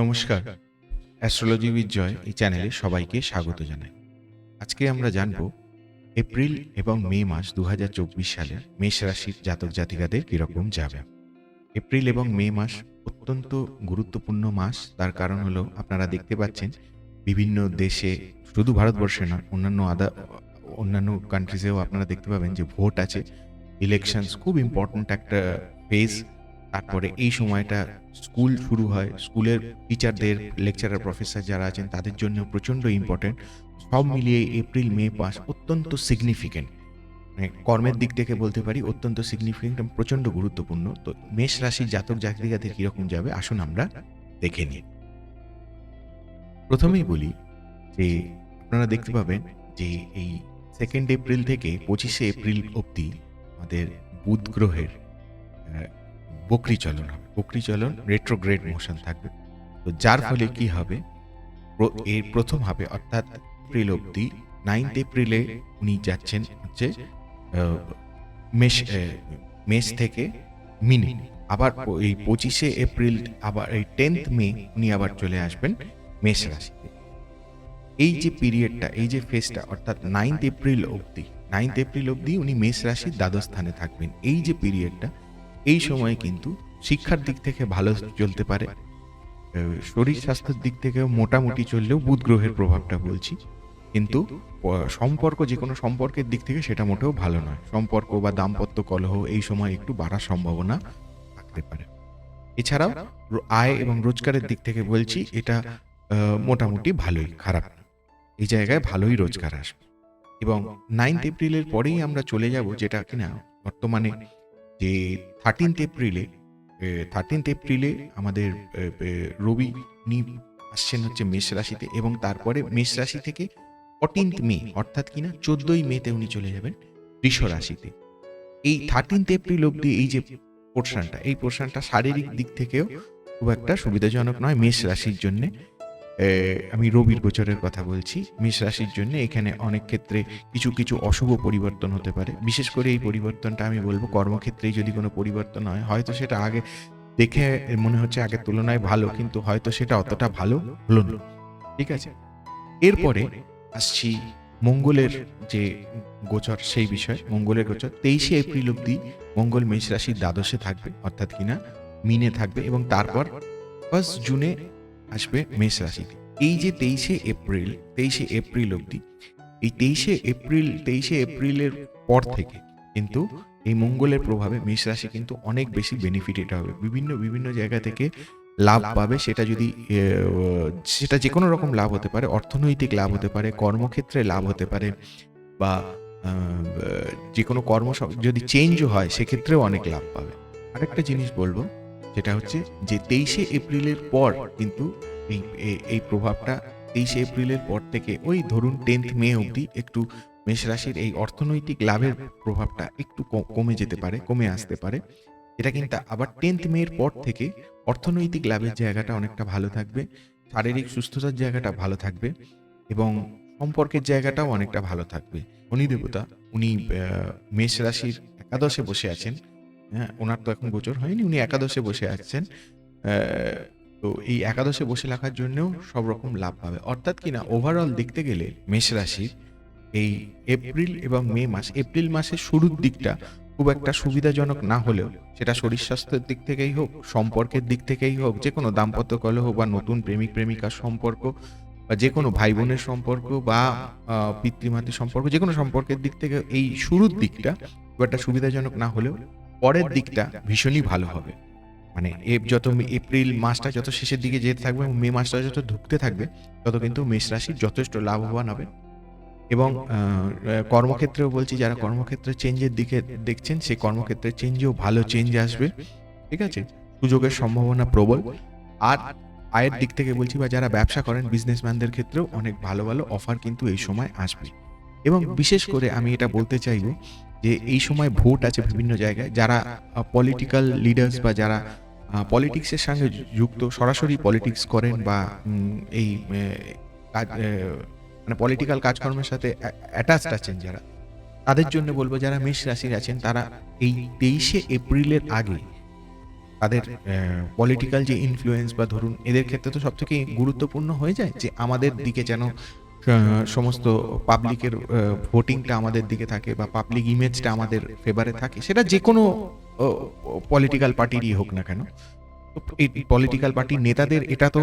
নমস্কার। Astrology with joy এই চ্যানেলে সবাইকে স্বাগত জানাই। আজকে আমরা জানব এপ্রিল এবং মে মাস দু সালে মেষ রাশির জাতক জাতিকাদের কীরকম যাবে। এপ্রিল এবং মে মাস অত্যন্ত গুরুত্বপূর্ণ মাস, তার কারণ হলো আপনারা দেখতে পাচ্ছেন বিভিন্ন দেশে, শুধু ভারতবর্ষে না, অন্যান্য আদা অন্যান্য কান্ট্রিজেও আপনারা দেখতে পাবেন যে ভোট আছে ইলেকশনস খুব ইম্পর্ট্যান্ট একটা ফেজ তারপরে এই সময়টা স্কুল শুরু হয়। স্কুলের টিচারদের লেকচারার প্রফেসর যারা আছেন তাদের জন্য প্রচণ্ড ইম্পর্টেন্ট সব মিলিয়ে এপ্রিল মে মাস অত্যন্ত সিগনিফিকেন্ট মানে কর্মের দিক থেকে বলতে পারি অত্যন্ত সিগনিফিকেন্ট এবং প্রচণ্ড গুরুত্বপূর্ণ। তো মেষ রাশির জাতক জাতিকাদের কীরকম যাবে? আসুন আমরা দেখে নিই। প্রথমেই বলি যে আপনারা দেখতে পাবেন যে এই সেকেন্ড এপ্রিল থেকে পঁচিশে এপ্রিল অবধি আমাদের বুধ গ্রহের বকরি চলন হবে। বকরি চলন রেট্রোগ্রেড মোশন থাকবে। তো যার ফলে কি হবে? এর প্রথম হবে অর্থাৎ এপ্রিল অবধি নাইনথ এপ্রিলে উনি যাচ্ছেন হচ্ছে মেষ মেষ থেকে মিনে। আবার এই পঁচিশে এপ্রিল আবার এই টেন্থ মে উনি আবার চলে আসবেন মেষ রাশিতে। এই যে পিরিয়ডটা এই যে ফেজটা অর্থাৎ নাইনথ এপ্রিল অবধি নাইনথ এপ্রিল অবধি উনি মেষ রাশির দ্বাদশ স্থানে থাকবেন। এই যে পিরিয়ডটা এই সময় কিন্তু শিক্ষার দিক থেকে ভালো চলতে পারে। শরীর স্বাস্থ্যের দিক থেকেও মোটামুটি চললেও বুধ গ্রহের প্রভাবটা বলছি। কিন্তু সম্পর্ক, যে কোনো সম্পর্কের দিক থেকে সেটা মোটেও ভালো নয়। সম্পর্ক বা দাম্পত্য কলহ এই সময় একটু বাড়ার সম্ভাবনা থাকতে পারে। এছাড়াও আয় এবং রোজগারের দিক থেকে বলছি, এটা মোটামুটি ভালোই, খারাপ। এই জায়গায় ভালোই রোজগার আসবে। এবং নাইনথ এপ্রিলের পরেই আমরা চলে যাব, যেটা কিনা বর্তমানে যে থার্টিনথ এপ্রিলে থার্টিনথ এপ্রিলে আমাদের রবি উনি আসছেন হচ্ছে মেষ রাশিতে এবং তারপরে মেষ রাশি থেকে ফর্টিনথ মে, অর্থাৎ কিনা চোদ্দই মেতে উনি চলে যাবেন বৃষ রাশিতে। এই থার্টিনথ এপ্রিল অবধি এই যে পোর্শনটা, এই পোর্শনটা শারীরিক দিক থেকেও খুব একটা সুবিধাজনক নয় মেষ রাশির জন্য। আমি রবির গোচরের কথা বলছি। মেষ রাশির জন্য এখানে অনেক ক্ষেত্রে কিছু কিছু অশুভ পরিবর্তন হতে পারে। বিশেষ করে এই পরিবর্তনটা আমি বলব, কর্মক্ষেত্রেই যদি কোনো পরিবর্তন হয়, হয়তো সেটা আগে দেখে মনে হচ্ছে আগের তুলনায় ভালো, কিন্তু হয়তো সেটা অতটা ভালো হলো না। ঠিক আছে? এরপরে আসছি মঙ্গলের যে গোচর, সেই বিষয়। মঙ্গলের গোচর, তেইশে এপ্রিল অব্দি মঙ্গল মেষ রাশির দ্বাদশে থাকবে, অর্থাৎ কিনা মিনে থাকবে এবং তারপর ফার্স্ট জুনে আসবে মেষ রাশিতে। এই যে তেইশে এপ্রিল তেইশে এপ্রিল অবধি, এই তেইশে এপ্রিল, তেইশে এপ্রিলের পর থেকে কিন্তু এই মঙ্গলের প্রভাবে মেষ রাশি কিন্তু অনেক বেশি বেনিফিটেড হবে। বিভিন্ন বিভিন্ন জায়গা থেকে লাভ পাবে, সেটা যদি সেটা যে কোনো রকম লাভ হতে পারে, অর্থনৈতিক লাভ হতে পারে, কর্মক্ষেত্রে লাভ হতে পারে বা যে কোনো কর্ম যদি চেঞ্জও হয়, সেক্ষেত্রেও অনেক লাভ পাবে। আরেকটা জিনিস বলব যেটা হচ্ছে যে তেইশে এপ্রিলের পর কিন্তু এই এই প্রভাবটা তেইশে এপ্রিলের পর থেকে ওই ধরুন টেন্থ মে অবধি একটু মেষ রাশির এই অর্থনৈতিক লাভের প্রভাবটা একটু কমে যেতে পারে, কমে আসতে পারে। এটা কিন্তু আবার টেন্থ মের পর থেকে অর্থনৈতিক লাভের জায়গাটা অনেকটা ভালো থাকবে, শারীরিক সুস্থতার জায়গাটা ভালো থাকবে এবং সম্পর্কের জায়গাটাও অনেকটা ভালো থাকবে। শনি দেবতা, উনি মেষ রাশির একাদশে বসে আছেন। হ্যাঁ ওনার তো এখন গোচর হয়নি উনি একাদশে বসে আহ, তো এই একাদশে বসে রাখার জন্যও সব রকম লাভ পাবে। অর্থাৎ কিনা ওভারঅল দেখতে গেলে মেষ রাশির এই এপ্রিল এবং মে মাস এপ্রিল মাসের শুরুর দিকটা খুব একটা সুবিধাজনক না হলেও সেটা শরীর স্বাস্থ্যের দিক থেকেই হোক সম্পর্কের দিক থেকেই হোক যে কোনো দাম্পত্য কলহ বা নতুন প্রেমিক প্রেমিকার সম্পর্ক বা যে কোনো ভাই বোনের সম্পর্ক বা পিতৃমাতৃ সম্পর্ক যে কোনো সম্পর্কের দিক থেকে এই শুরুর দিকটা খুব একটা সুবিধাজনক না হলেও পরের দিকটা ভীষণই ভালো হবে। মানে যত এপ্রিল মাসটা যত শেষের দিকে যেতে থাকবে এবং মে মাসটা যত ঢুকতে থাকবে, তত কিন্তু মেষ রাশি যথেষ্ট লাভবান হবে। এবং কর্মক্ষেত্রেও বলছি, যারা কর্মক্ষেত্রে চেঞ্জের দিকে দেখছেন, সেই কর্মক্ষেত্রে চেঞ্জেও ভালো চেঞ্জ আসবে। ঠিক আছে? সুযোগের সম্ভাবনা প্রবল। আর আয়ের দিক থেকে বলছি বা যারা ব্যবসা করেন বিজনেসম্যানদের ক্ষেত্রেও অনেক ভালো ভালো অফার কিন্তু এই সময় আসবে। এবং বিশেষ করে আমি এটা বলতে চাইব যে এই সময় ভোট আছে বিভিন্ন জায়গায়, যারা পলিটিক্যাল লিডার্স বা যারা পলিটিক্সের সঙ্গে যুক্ত, সরাসরি পলিটিক্স করেন বা এই কাজ মানে পলিটিক্যাল কাজকর্মের সাথে অ্যাটাচড আছেন যারা, তাদের জন্য বলব যারা মেষ রাশির আছেন, তারা এই তেইশে এপ্রিলের আগে তাদের পলিটিক্যাল যে ইনফ্লুয়েন্স বা ধরুন, এদের ক্ষেত্রে তো সবথেকে গুরুত্বপূর্ণ হয়ে যায় যে আমাদের দিকে যেন সমস্ত পাবলিকের ভোটিংটা আমাদের দিকে থাকে বা পাবলিক ইমেজটা আমাদের ফেভারে থাকে, সেটা যে কোনো পলিটিক্যাল পার্টিরই হোক না কেন। এই পলিটিক্যাল পার্টির নেতাদের এটা তো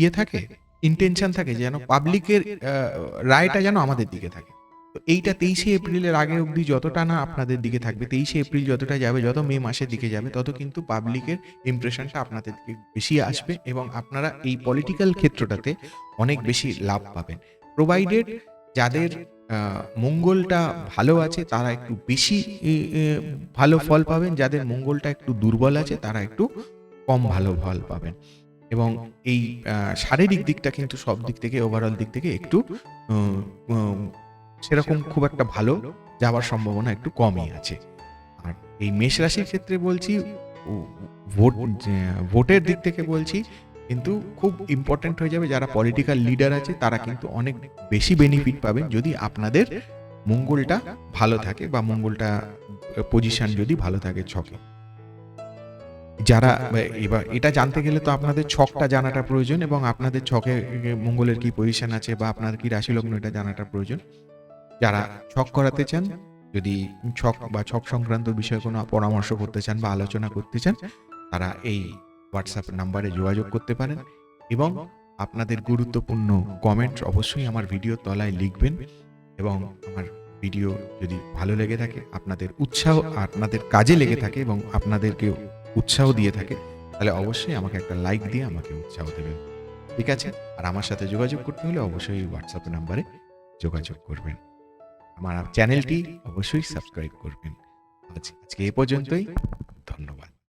ইয়ে থাকে ইন্টেনশন থাকে যেন পাবলিকের রায়টা যেন আমাদের দিকে থাকে। তো এইটা তেইশে এপ্রিলের আগে অবধি যতটা না আপনাদের দিকে থাকবে, তেইশে এপ্রিল যতটা যাবে, যত মে মাসের দিকে যাবে, তত কিন্তু পাবলিকের ইমপ্রেশনটা আপনাদের দিকে বেশি আসবে এবং আপনারা এই পলিটিক্যাল ক্ষেত্রটাতে অনেক বেশি লাভ পাবেন। প্রোভাইডেড যাদের মঙ্গলটা ভালো আছে, তারা একটু বেশি ভালো ফল পাবেন, যাদের মঙ্গলটা একটু দুর্বল আছে, তারা একটু কম ভালো ফল পাবেন। এবং এই শারীরিক দিকটা কিন্তু সব দিক থেকে ওভারঅল দিক থেকে একটু সেরকম খুব একটা ভালো যাওয়ার সম্ভাবনা একটু কমই আছে। আর এই মেষ রাশির ক্ষেত্রে বলছি ভোট ভোটের দিক থেকে বলছি কিন্তু খুব ইম্পর্ট্যান্ট হয়ে যাবে যারা পলিটিক্যাল লিডার আছে তারা কিন্তু অনেক বেশি বেনিফিট পাবেন যদি আপনাদের মঙ্গলটা ভালো থাকে বা মঙ্গলটা পজিশন যদি ভালো থাকে ছকে। যারা এবার এটা জানতে গেলে তো আপনাদের ছকটা জানাটা প্রয়োজন এবং আপনাদের ছকে মঙ্গলের কি পজিশন আছে বা আপনার কি রাশি লগ্ন এটা জানাটা প্রয়োজন। যারা ছক করাতে চান, যদি ছক বা ছক সংক্রান্ত বিষয়ে কোনো পরামর্শ করতে চান বা আলোচনা করতে চান, তারা এই হোয়াটসঅ্যাপ নাম্বারে যোগাযোগ করতে পারেন এবং আপনাদের গুরুত্বপূর্ণ কমেন্ট অবশ্যই আমার ভিডিও তলায় লিখবেন এবং আমার ভিডিও যদি ভালো লেগে থাকে, আপনাদের উৎসাহ আপনাদের কাজে লেগে থাকে এবং আপনাদেরকে উৎসাহ দিয়ে থাকে, তাহলে অবশ্যই আমাকে একটা লাইক দিয়ে আমাকে উৎসাহ দেবেন। ঠিক আছে? আর আমার সাথে যোগাযোগ করতে হলে অবশ্যই হোয়াটসঅ্যাপ নাম্বারে যোগাযোগ করবেন। আমার চ্যানেলটি অবশ্যই সাবস্ক্রাইব করবেন। আজ আজকে এ পর্যন্তই। ধন্যবাদ।